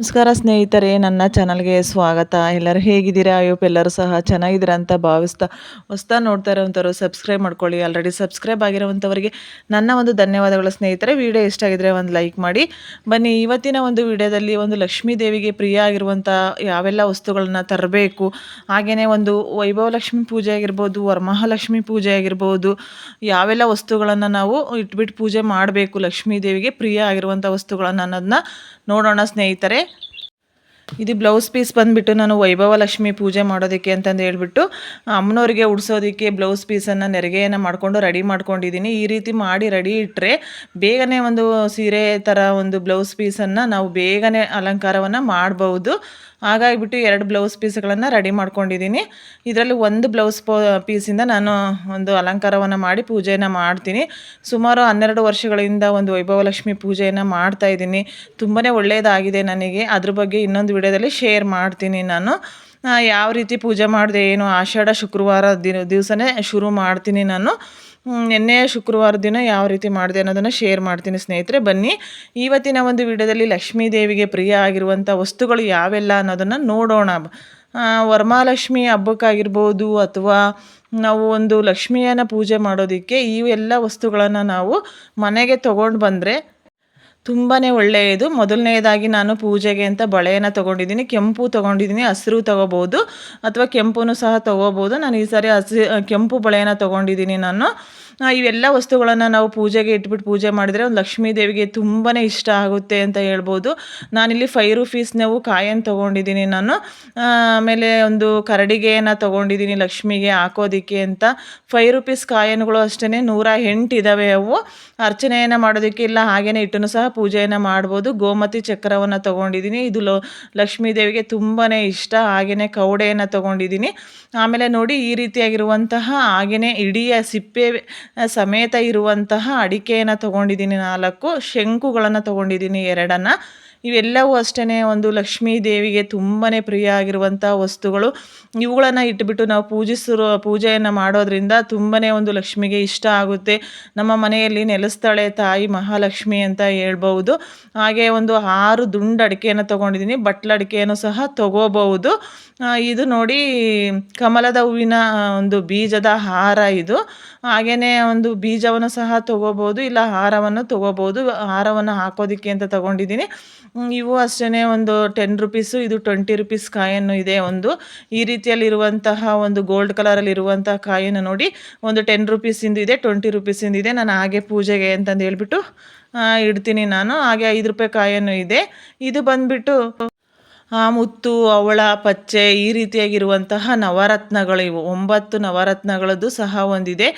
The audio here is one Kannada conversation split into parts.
ನಮಸ್ಕಾರ ಸ್ನೇಹಿತರೆ, ನನ್ನ ಚಾನಲ್ಗೆ ಸ್ವಾಗತ. ಎಲ್ಲರೂ ಹೇಗಿದ್ದೀರಾ? ಅಯ್ಯೋಪ್ ಎಲ್ಲರೂ ಸಹ ಚೆನ್ನಾಗಿದ್ದೀರಾ ಅಂತ ಭಾವಿಸ್ತಾ ಹೊಸ್ತಾ ನೋಡ್ತಾ ಇರೋವಂಥವ್ರು ಸಬ್ಸ್ಕ್ರೈಬ್ ಮಾಡ್ಕೊಳ್ಳಿ. ಆಲ್ರೆಡಿ ಸಬ್ಸ್ಕ್ರೈಬ್ ಆಗಿರೋವಂಥವ್ರಿಗೆ ನನ್ನ ಒಂದು ಧನ್ಯವಾದಗಳು ಸ್ನೇಹಿತರೆ. ವಿಡಿಯೋ ಇಷ್ಟ ಆಗಿದ್ರೆ ಒಂದು ಲೈಕ್ ಮಾಡಿ. ಬನ್ನಿ, ಇವತ್ತಿನ ಒಂದು ವಿಡಿಯೋದಲ್ಲಿ ಒಂದು ಲಕ್ಷ್ಮೀ ದೇವಿಗೆ ಪ್ರಿಯ ಆಗಿರುವಂಥ ಯಾವೆಲ್ಲ ವಸ್ತುಗಳನ್ನ ತರಬೇಕು? ಹಾಗೆಯೇ ಒಂದು ವೈಭವ ಲಕ್ಷ್ಮಿ ಪೂಜೆ ಆಗಿರ್ಬೋದು, ವರಮಹಾಲಕ್ಷ್ಮಿ ಪೂಜೆ ಆಗಿರ್ಬೋದು, ಯಾವೆಲ್ಲ ವಸ್ತುಗಳನ್ನು ನಾವು ಇಟ್ಬಿಟ್ಟು ಪೂಜೆ ಮಾಡಬೇಕು ಲಕ್ಷ್ಮೀ ದೇವಿಗೆ ಪ್ರಿಯ ಆಗಿರುವಂಥ ವಸ್ತುಗಳನ್ನು ಅನ್ನೋದನ್ನ ನೋಡೋಣ ಸ್ನೇಹಿತರೆ. ಇದು ಬ್ಲೌಸ್ ಪೀಸ್ ಬಂದುಬಿಟ್ಟು ನಾನು ವೈಭವ ಲಕ್ಷ್ಮಿ ಪೂಜೆ ಮಾಡೋದಕ್ಕೆ ಅಂತಂದು ಹೇಳ್ಬಿಟ್ಟು ಅಮ್ಮನವ್ರಿಗೆ ಉಡಿಸೋದಕ್ಕೆ ಬ್ಲೌಸ್ ಪೀಸನ್ನು ನೆರಿಗೆಯನ್ನು ಮಾಡಿಕೊಂಡು ರೆಡಿ ಮಾಡ್ಕೊಂಡಿದ್ದೀನಿ. ಈ ರೀತಿ ಮಾಡಿ ರೆಡಿ ಇಟ್ಟರೆ ಬೇಗನೆ ಒಂದು ಸೀರೆ ಥರ ಒಂದು ಬ್ಲೌಸ್ ಪೀಸನ್ನು ನಾವು ಬೇಗನೆ ಅಲಂಕಾರವನ್ನು ಮಾಡ್ಬೋದು. ಹಾಗಾಗಿಬಿಟ್ಟು ಎರಡು ಬ್ಲೌಸ್ ಪೀಸ್ಗಳನ್ನು ರೆಡಿ ಮಾಡ್ಕೊಂಡಿದ್ದೀನಿ. ಇದರಲ್ಲಿ ಒಂದು ಬ್ಲೌಸ್ ಪೋ, ಪೀಸಿಂದ ನಾನು ಒಂದು ಅಲಂಕಾರವನ್ನು ಮಾಡಿ ಪೂಜೆಯನ್ನು ಮಾಡ್ತೀನಿ. ಸುಮಾರು ಹನ್ನೆರಡು ವರ್ಷಗಳಿಂದ ಒಂದು ವೈಭವಲಕ್ಷ್ಮಿ ಪೂಜೆಯನ್ನು ಮಾಡ್ತಾ ಇದ್ದೀನಿ. ತುಂಬಾ ಒಳ್ಳೆಯದಾಗಿದೆ ನನಗೆ. ಅದ್ರ ಬಗ್ಗೆ ಇನ್ನೊಂದು ವಿಡಿಯೋದಲ್ಲಿ ಶೇರ್ ಮಾಡ್ತೀನಿ ನಾನು. ಯಾವ ರೀತಿ ಪೂಜೆ ಮಾಡಿದೆ, ಏನು ಆಷಾಢ ಶುಕ್ರವಾರ ದಿನ, ದಿವಸನೇ ಶುರು ಮಾಡ್ತೀನಿ ನಾನು. ನಿನ್ನೆ ಶುಕ್ರವಾರ ದಿನ ಯಾವ ರೀತಿ ಮಾಡಿದೆ ಅನ್ನೋದನ್ನು ಶೇರ್ ಮಾಡ್ತೀನಿ ಸ್ನೇಹಿತರೆ. ಬನ್ನಿ, ಇವತ್ತಿನ ಒಂದು ವಿಡಿಯೋದಲ್ಲಿ ಲಕ್ಷ್ಮೀ ದೇವಿಗೆ ಪ್ರಿಯ ಆಗಿರುವಂಥ ವಸ್ತುಗಳು ಯಾವೆಲ್ಲ ಅನ್ನೋದನ್ನು ನೋಡೋಣ. ವರಮಹಾಲಕ್ಷ್ಮಿ ಹಬ್ಬಕ್ಕಾಗಿರ್ಬೋದು ಅಥವಾ ನಾವು ಒಂದು ಲಕ್ಷ್ಮಿಯನ್ನು ಪೂಜೆ ಮಾಡೋದಕ್ಕೆ ಇವೆಲ್ಲ ವಸ್ತುಗಳನ್ನು ನಾವು ಮನೆಗೆ ತೊಗೊಂಡು ಬಂದರೆ ತುಂಬಾ ಒಳ್ಳೆಯದು. ಮೊದಲನೇದಾಗಿ ನಾನು ಪೂಜೆಗೆ ಅಂತ ಬಳೆಯನ್ನು ತೊಗೊಂಡಿದ್ದೀನಿ. ಕೆಂಪು ತೊಗೊಂಡಿದ್ದೀನಿ, ಹಸಿರು ತೊಗೋಬೋದು ಅಥವಾ ಕೆಂಪು ಸಹ ತೊಗೋಬೋದು. ನಾನು ಈ ಸಾರಿ ಹಸಿ, ಕೆಂಪು ಬಳೆಯನ್ನು ತೊಗೊಂಡಿದ್ದೀನಿ ನಾನು. ಇವೆಲ್ಲ ವಸ್ತುಗಳನ್ನು ನಾವು ಪೂಜೆಗೆ ಇಟ್ಬಿಟ್ಟು ಪೂಜೆ ಮಾಡಿದರೆ ಒಂದು ಲಕ್ಷ್ಮೀ ದೇವಿಗೆ ತುಂಬಾ ಇಷ್ಟ ಆಗುತ್ತೆ ಅಂತ ಹೇಳ್ಬೋದು. ನಾನಿಲ್ಲಿ ಫೈವ್ ರುಪೀಸ್ ನಾವು ಕಾಯನ್ನು ತೊಗೊಂಡಿದ್ದೀನಿ ನಾನು. ಆಮೇಲೆ ಒಂದು ಕರಡಿಗೆಯನ್ನು ತೊಗೊಂಡಿದ್ದೀನಿ ಲಕ್ಷ್ಮಿಗೆ ಹಾಕೋದಿಕ್ಕೆ ಅಂತ. ಫೈವ್ ರುಪೀಸ್ ಕಾಯನ್ಗಳು ಅಷ್ಟೇ ನೂರ ಎಂಟು ಇದ್ದಾವೆ ಅವು. ಅರ್ಚನೆಯನ್ನು ಮಾಡೋದಕ್ಕೆ ಇಲ್ಲ, ಹಾಗೇನೆ ಇಟ್ಟು ಸಹ ಪೂಜೆಯನ್ನು ಮಾಡ್ಬೋದು. ಗೋಮತಿ ಚಕ್ರವನ್ನು ತೊಗೊಂಡಿದ್ದೀನಿ. ಇದು ಲೋ, ಲಕ್ಷ್ಮೀ ದೇವಿಗೆ ತುಂಬಾ ಇಷ್ಟ. ಹಾಗೆಯೇ ಕೌಡೆಯನ್ನು ತೊಗೊಂಡಿದ್ದೀನಿ. ಆಮೇಲೆ ನೋಡಿ ಈ ರೀತಿಯಾಗಿರುವಂತಹ ಹಾಗೆಯೇ ಇಡೀ ಸಿಪ್ಪೆ ಸಮೇತ ಇರುವಂತಹ ಅಡಿಕೆಯನ್ನು ತೊಗೊಂಡಿದ್ದೀನಿ ನಾಲ್ಕು ಶಂಕುಗಳನ್ನು ತೊಗೊಂಡಿದ್ದೀನಿ ಎರಡನ್ನು. ಇವೆಲ್ಲವೂ ಅಷ್ಟೇ ಒಂದು ಲಕ್ಷ್ಮೀ ದೇವಿಗೆ ತುಂಬಾ ಪ್ರಿಯ ಆಗಿರುವಂಥ ವಸ್ತುಗಳು. ಇವುಗಳನ್ನು ಇಟ್ಬಿಟ್ಟು ನಾವು ಪೂಜಿಸಿರೋ, ಪೂಜೆಯನ್ನು ಮಾಡೋದ್ರಿಂದ ತುಂಬಾ ಒಂದು ಲಕ್ಷ್ಮಿಗೆ ಇಷ್ಟ ಆಗುತ್ತೆ. ನಮ್ಮ ಮನೆಯಲ್ಲಿ ನೆಲೆಸ್ತಾಳೆ ತಾಯಿ ಮಹಾಲಕ್ಷ್ಮಿ ಅಂತ ಹೇಳ್ಬೋದು ಹಾಗೆ ಒಂದು ಆರು ದುಂಡು ಅಡಿಕೆಯನ್ನು ತೊಗೊಂಡಿದ್ದೀನಿ. ಬಟ್ಲಡಿಕೆಯನ್ನು ಸಹ ತಗೋಬಹುದು. ಇದು ನೋಡಿ ಕಮಲದ ಹೂವಿನ ಒಂದು ಬೀಜದ ಹಾರ ಇದು. ಹಾಗೆಯೇ ಒಂದು ಬೀಜವನ್ನು ಸಹ ತಗೋಬೋದು ಇಲ್ಲ ಹಾರವನ್ನು ತಗೋಬೋದು ಹಾರವನ್ನು ಹಾಕೋದಕ್ಕೆ ಅಂತ ತೊಗೊಂಡಿದ್ದೀನಿ. ಇವು ಅಷ್ಟೇ ಒಂದು ಟೆನ್ ರುಪೀಸು ಇದು ಟ್ವೆಂಟಿ ರುಪೀಸ್ ಕಾಯನ್ನು ಇದೆ ಒಂದು. ಈ ರೀತಿಯಲ್ಲಿರುವಂತಹ ಒಂದು ಗೋಲ್ಡ್ ಕಲರಲ್ಲಿ ಇರುವಂತಹ ಕಾಯನ್ನು ನೋಡಿ, ಒಂದು ಟೆನ್ ರುಪೀಸಿಂದು ಇದೆ ಟ್ವೆಂಟಿ ರುಪೀಸಿಂದು ಇದೆ ನಾನು ಹಾಗೆ ಪೂಜೆಗೆ ಅಂತಂದು ಹೇಳ್ಬಿಟ್ಟು ಇಡ್ತೀನಿ ನಾನು. ಹಾಗೆ ಐದು ರೂಪಾಯಿ ಕಾಯನ್ನು ಇದೆ. ಇದು ಬಂದುಬಿಟ್ಟು ಮುತ್ತು, ಅವಳ ಪಚ್ಚೆ ಈ ರೀತಿಯಾಗಿರುವಂತಹ ನವರತ್ನಗಳು ಇವು. ಒಂಬತ್ತು ನವರತ್ನಗಳದ್ದು ಸಹ ಒಂದಿದೆ.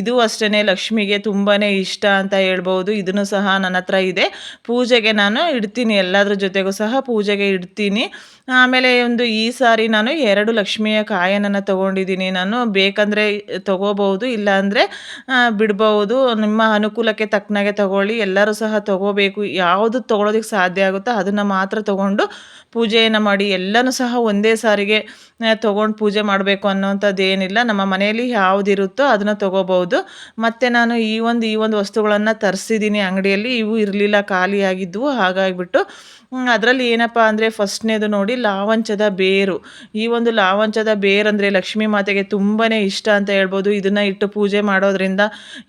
ಇದು ಅಷ್ಟೇ ಲಕ್ಷ್ಮಿಗೆ ತುಂಬಾ ಇಷ್ಟ ಅಂತ ಹೇಳ್ಬೋದು ಇದನ್ನು ಸಹ ನನ್ನ ಹತ್ರ ಇದೆ. ಪೂಜೆಗೆ ನಾನು ಇಡ್ತೀನಿ. ಎಲ್ಲದರ ಜೊತೆಗೂ ಸಹ ಪೂಜೆಗೆ ಇಡ್ತೀನಿ. ಆಮೇಲೆ ಒಂದು ಈ ಸಾರಿ ನಾನು ಎರಡು ಲಕ್ಷ್ಮಿಯ ಕಾಯನನ್ನು ತೊಗೊಂಡಿದ್ದೀನಿ. ನಾನು ಬೇಕಂದರೆ ತೊಗೋಬೋದು ಇಲ್ಲಾಂದರೆ ಬಿಡ್ಬೋದು ನಿಮ್ಮ ಅನುಕೂಲಕ್ಕೆ ತಕ್ಕನಾಗೆ ತೊಗೊಳ್ಳಿ. ಎಲ್ಲರೂ ಸಹ ತೊಗೋಬೇಕು. ಯಾವುದು ತೊಗೊಳೋದಕ್ಕೆ ಸಾಧ್ಯ ಆಗುತ್ತೋ ಅದನ್ನು ಮಾತ್ರ ತೊಗೊಂಡು ಪೂಜೆಯನ್ನು ಮಾಡಿ ಎಲ್ಲನೂ ಸಹ ಒಂದೇ ಸಾರಿಗೆ ತೊಗೊಂಡು ಪೂಜೆ ಮಾಡಬೇಕು ಅನ್ನೋಂಥದ್ದು ಏನಿಲ್ಲ. ನಮ್ಮ ಮನೆಯಲ್ಲಿ ಯಾವುದಿರುತ್ತೋ ಅದನ್ನು ತೊಗೋಬೋದು ಮತ್ತು ನಾನು ಈ ಒಂದು ಈ ಒಂದು ವಸ್ತುಗಳನ್ನು ತರಿಸಿದ್ದೀನಿ ಅಂಗಡಿಯಲ್ಲಿ. ಇವು ಇರಲಿಲ್ಲ ಖಾಲಿಯಾಗಿದ್ದವು ಹಾಗಾಗಿಬಿಟ್ಟು. ಅದರಲ್ಲಿ ಏನಪ್ಪ ಅಂದರೆ ಫಸ್ಟ್ನೇದು ನೋಡಿ ಲಾವಂಚದ ಬೇರು. ಈ ಒಂದು ಲಾವಂಚದ ಬೇರು ಅಂದರೆ ಲಕ್ಷ್ಮೀ ಮಾತೆಗೆ ತುಂಬಾ ಇಷ್ಟ ಅಂತ ಹೇಳ್ಬೋದು. ಇದನ್ನು ಇಟ್ಟು ಪೂಜೆ ಮಾಡೋದ್ರಿಂದ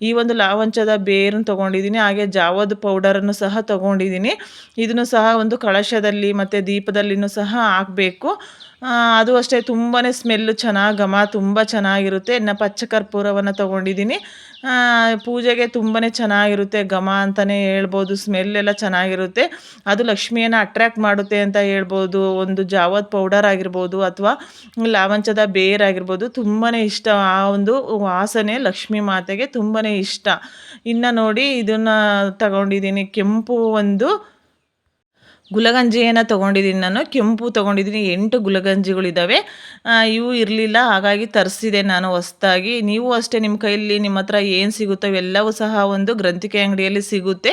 ಈ ಒಂದು ಲಾವಂಚದ ಬೇರನ್ನು ತೊಗೊಂಡಿದ್ದೀನಿ ಹಾಗೆ ಜಾವದ ಪೌಡರನ್ನು ಸಹ ತೊಗೊಂಡಿದ್ದೀನಿ ಇದನ್ನು ಸಹ ಒಂದು ಕಳಶದಲ್ಲಿ ಮತ್ತು ದೀಪದಲ್ಲಿನೂ ಸಹ ಹಾಕಬೇಕು. ಅದು ಅಷ್ಟೇ ತುಂಬಾ ಸ್ಮೆಲ್ಲು ಚೆನ್ನಾಗಿ, ಘಮ ತುಂಬ ಚೆನ್ನಾಗಿರುತ್ತೆ. ಇನ್ನು ಪಚ್ಚ ಕರ್ಪೂರವನ್ನು ತೊಗೊಂಡಿದ್ದೀನಿ ಪೂಜೆಗೆ ತುಂಬಾ ಚೆನ್ನಾಗಿರುತ್ತೆ. ಘಮ ಅಂತಲೇ ಹೇಳ್ಬೋದು, ಸ್ಮೆಲ್ ಎಲ್ಲ ಚೆನ್ನಾಗಿರುತ್ತೆ. ಅದು ಲಕ್ಷ್ಮಿಯನ್ನು ಅಟ್ರ್ಯಾಕ್ಟ್ ಮಾಡುತ್ತೆ ಅಂತ ಹೇಳ್ಬೋದು. ಒಂದು ಜಾವದ್ ಪೌಡರ್ ಆಗಿರ್ಬೋದು ಅಥವಾ ಲಾವಂಚದ ಬೇರಾಗಿರ್ಬೋದು ತುಂಬಾ ಇಷ್ಟ. ಆ ಒಂದು ವಾಸನೆ ಲಕ್ಷ್ಮಿ ಮಾತೆಗೆ ತುಂಬಾ ಇಷ್ಟ. ಇನ್ನು ನೋಡಿ ಇದನ್ನು ತಗೊಂಡಿದ್ದೀನಿ. ಕೆಂಪು ಒಂದು ಗುಲಗಂಜಿಯನ್ನು ತೊಗೊಂಡಿದ್ದೀನಿ ನಾನು, ಕೆಂಪು ತೊಗೊಂಡಿದ್ದೀನಿ ಎಂಟು ಗುಲಗಂಜಿಗಳಿದ್ದಾವೆ ಇವು ಇರಲಿಲ್ಲ, ಹಾಗಾಗಿ ತರಿಸಿದೆ ನಾನು ಹೊಸ್ದಾಗಿ. ನೀವು ಅಷ್ಟೇ ನಿಮ್ಮ ಕೈಯಲ್ಲಿ ನಿಮ್ಮ ಹತ್ರ ಏನು ಸಿಗುತ್ತೋ ಎಲ್ಲವೂ ಸಹ ಒಂದು ಗ್ರಂಥಿಕೆ ಅಂಗಡಿಯಲ್ಲಿ ಸಿಗುತ್ತೆ.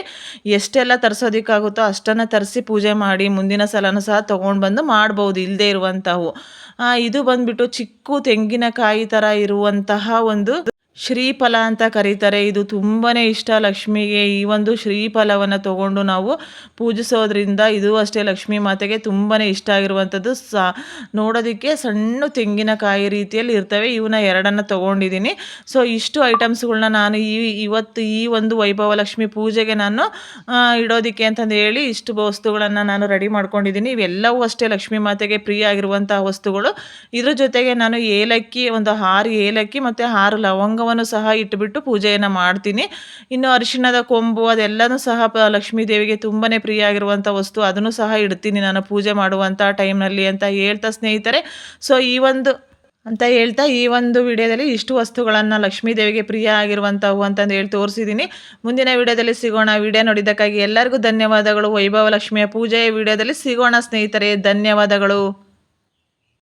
ಎಷ್ಟೆಲ್ಲ ತರಿಸೋದಕ್ಕಾಗುತ್ತೋ ಅಷ್ಟನ್ನು ತರಿಸಿ ಪೂಜೆ ಮಾಡಿ ಮುಂದಿನ ಸಲನೂ ಸಹ ತೊಗೊಂಡು ಬಂದು ಮಾಡ್ಬೋದು ಇಲ್ಲದೆ ಇರುವಂಥವು ಇದು ಬಂದುಬಿಟ್ಟು ಚಿಕ್ಕ ತೆಂಗಿನಕಾಯಿ ಥರ ಇರುವಂತಹ ಒಂದು ಶ್ರೀಫಲ ಅಂತ ಕರೀತಾರೆ. ಇದು ತುಂಬಾ ಇಷ್ಟ ಲಕ್ಷ್ಮಿಗೆ. ಈ ಒಂದು ಶ್ರೀಫಲವನ್ನು ತಗೊಂಡು ನಾವು ಪೂಜಿಸೋದ್ರಿಂದ ಇದು ಅಷ್ಟೇ ಲಕ್ಷ್ಮೀ ಮಾತೆಗೆ ತುಂಬಾ ಇಷ್ಟ ಆಗಿರುವಂಥದ್ದು. ಸಾ, ನೋಡೋದಕ್ಕೆ ಸಣ್ಣ ತೆಂಗಿನಕಾಯಿ ರೀತಿಯಲ್ಲಿ ಇರ್ತವೆ. ಇವನ್ನ ಎರಡನ್ನು ತೊಗೊಂಡಿದ್ದೀನಿ. ಸೊ, ಇಷ್ಟು ಐಟಮ್ಸ್ಗಳನ್ನ ನಾನು ಈ, ಇವತ್ತು ಈ ಒಂದು ವೈಭವ ಲಕ್ಷ್ಮಿ ಪೂಜೆಗೆ ನಾನು ಇಡೋದಕ್ಕೆ ಅಂತಂದು ಹೇಳಿ ಇಷ್ಟು ವಸ್ತುಗಳನ್ನು ನಾನು ರೆಡಿ ಮಾಡ್ಕೊಂಡಿದ್ದೀನಿ. ಇವೆಲ್ಲವೂ ಅಷ್ಟೇ ಲಕ್ಷ್ಮಿ ಮಾತೆಗೆ ಪ್ರಿಯ ಆಗಿರುವಂಥ ವಸ್ತುಗಳು. ಇದ್ರ ಜೊತೆಗೆ ನಾನು ಏಲಕ್ಕಿ, ಒಂದು ಆರು ಏಲಕ್ಕಿ ಮತ್ತು ಆರು ಲವಂಗವನ್ನು ಸಹ ಇಟ್ಟುಬಿಟ್ಟು ಪೂಜೆಯನ್ನು ಮಾಡ್ತೀನಿ. ಇನ್ನು ಅರಿಶಿಣದ ಕೊಂಬು ಅದೆಲ್ಲನೂ ಸಹ ಪ ಲಕ್ಷ್ಮೀ ದೇವಿಗೆ ತುಂಬಾ ಪ್ರಿಯ ಆಗಿರುವಂಥ ವಸ್ತು, ಅದನ್ನು ಸಹ ಇಡ್ತೀನಿ ನಾನು ಪೂಜೆ ಮಾಡುವಂಥ ಟೈಮ್ನಲ್ಲಿ ಅಂತ ಹೇಳ್ತಾ ಸ್ನೇಹಿತರೆ. ಸೊ ಈ ಒಂದು ಅಂತ ಹೇಳ್ತಾ ಈ ಒಂದು ವಿಡಿಯೋದಲ್ಲಿ ಇಷ್ಟು ವಸ್ತುಗಳನ್ನು ಲಕ್ಷ್ಮೀ ದೇವಿಗೆ ಪ್ರಿಯ ಆಗಿರುವಂಥವು ಅಂತಂದು ಹೇಳಿ ತೋರಿಸಿದ್ದೀನಿ. ಮುಂದಿನ ವಿಡಿಯೋದಲ್ಲಿ ಸಿಗೋಣ. ವಿಡಿಯೋ ನೋಡಿದ್ದಕ್ಕಾಗಿ ಎಲ್ಲರಿಗೂ ಧನ್ಯವಾದಗಳು. ವೈಭವ ಲಕ್ಷ್ಮಿಯ ಪೂಜೆಯ ವಿಡಿಯೋದಲ್ಲಿ ಸಿಗೋಣ ಸ್ನೇಹಿತರೆ. ಧನ್ಯವಾದಗಳು.